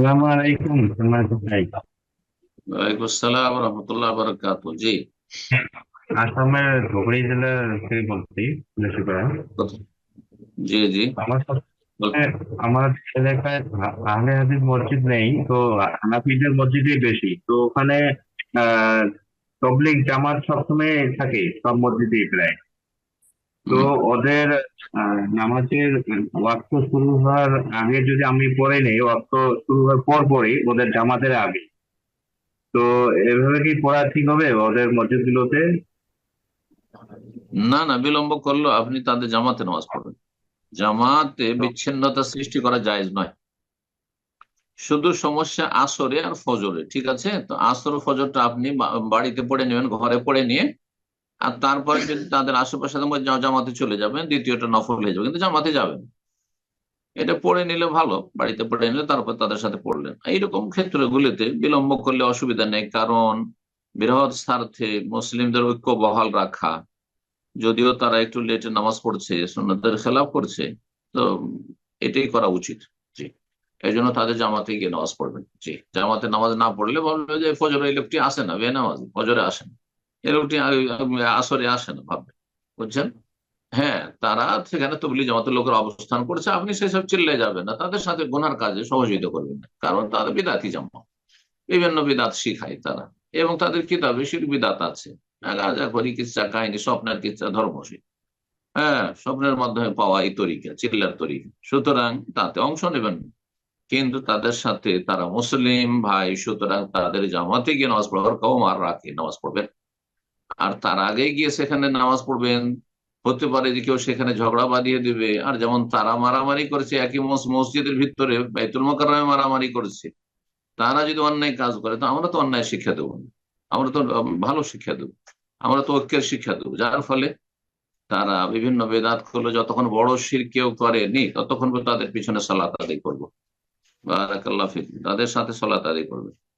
আসসালামু আলাইকুম ওয়ালাইকুম আসসালাম রহমতুল্লাহ বারাকাতু জি। আসামের ধুবড়ী জেলা থেকে বলছি লক্ষ্মীপাড়া জি জি। আমার বল- সবসময় আমার এলাকায় আহলে হাদিস মসজিদ নেই তো হানাফিদের মসজিদই বেশি। তো ওখানে আহ তবলিগ জামাত সবসময় থাকে সব মসজিদেই প্রায়। তো ওদের নামাজের ওয়াক্ত শুরু হওয়ার আগে যদি আমি পড়ে নেই ওয়াক্ত শুরু হওয়ার পর পরই ওদের জামাতের আগে। তো এভাবে কি পড়া ঠিক হবে ওদের মসজিদগুলোতে? না না বিলম্ব করল আপনি তাদের জামাতে নামাজ পড়বেন। জামাতে বিচ্ছিন্নতা সৃষ্টি করা জায়েজ নয়। শুধু সমস্যা আসরে আর ফজরে ঠিক আছে? তো আসর ও ফজরটা আপনি বাড়িতে পড়ে নেবেন ঘরে পড়ে নিয়ে আর তারপরে যদি তাদের আশেপাশে জামাতে চলে যাবেন দ্বিতীয়টা নফল হয়ে যাবে, কিন্তু জামাতে যাবেন এটা পড়ে নিলে ভালো, বাড়িতে পড়ে নিলে তারপর তাদের সাথে পড়লেন এইরকম ক্ষেত্রগুলিতে বিলম্ব করলে অসুবিধা নেই, কারণ বৃহৎ স্বার্থে মুসলিমদের ঐক্য বহাল রাখা, যদিও তারা একটু লেটে নামাজ পড়ছে, সুন্নতের খেলাফ করছে, তো এটাই করা উচিত। জি। এই জন্য তাদের জামাতে গিয়ে নামাজ পড়বেন। জি, জামাতে নামাজ না পড়লে ভাববে যে ফজরে এই লোকটি আসে না বে নামাজ ফজরে আসে না। লোকটি আসরে আসে না, ভাববে। বুঝছেন? হ্যাঁ তারা সেখানে তবলি জামাতের লোকের অবস্থান করছে, আপনি সেসব চিল্লে যাবেন না, তাদের সাথে গুনার কাজে সহযোগিতা করবেন না, কারণ তারা বিদাতি জামা বিভিন্ন বিদাত শিখায় তারা, এবং তাদের কিতাবে শির বিদাত আছে। রাজা করি, কিচ্ছা কাহিনী, স্বপ্নের কিচ্ছা ধর্মশীল হ্যাঁ স্বপ্নের মাধ্যমে পাওয়া এই তরিকা, চিল্লার তরিকা। সুতরাং তাতে অংশ নেবেন। কিন্তু তাদের সাথে তারা মুসলিম ভাই, সুতরাং তাদের জামাতে গিয়ে নামাজ পড়ার কম আর রাখে, নামাজ পড়বেন আর তার আগে গিয়ে সেখানে নামাজ পড়বেন। হতে পারে যে কেউ সেখানে ঝগড়া বাঁধিয়ে দিবে। আর যেমন তারা মারামারি করেছে, একই মস- মসজিদের ভিতরে বাইতুল মোকাররমে মারামারি করেছে। তারা যদি অন্যায় কাজ করে, তো আমরা তো অন্যায় শিক্ষা দেবো আমরা তো ভালো শিক্ষা দেবো। আমরা তো ঐক্যের শিক্ষা দেবো। যার ফলে তারা বিভিন্ন বেদাত করল। যতক্ষণ বড় শির কেউ করেনি, ততক্ষণ তাদের পিছনে সলাত আদায় করব। তাদের সাথে সলাত আদায় করবে।